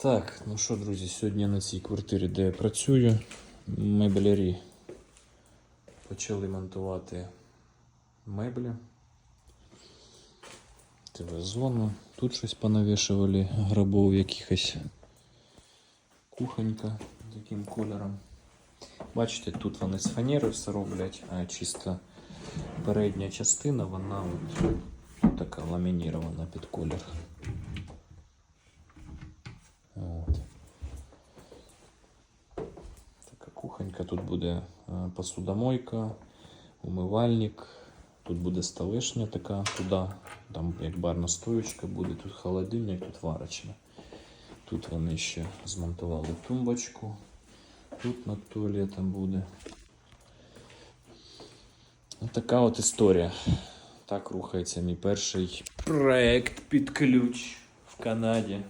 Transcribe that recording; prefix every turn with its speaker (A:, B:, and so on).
A: Так, ну що, друзі, сьогодні на цій квартирі, де я працюю, меблярі почали монтувати меблі. ТВ-зону. Тут щось понавішували, гробов якихось. Кухонька таким кольором. Бачите, тут вони з фанери все роблять, а чисто передня частина, вона от така ламінірована під колір. От. Така тут буде е, посудомойка, умивальник, тут буде столешня така, туди, там як барна стоючка буде, тут холодильник, тут варочна. Тут вони ще змонтували тумбочку, тут над туалетом буде. Така от історія. Так рухається мій перший проект під ключ в Канаді.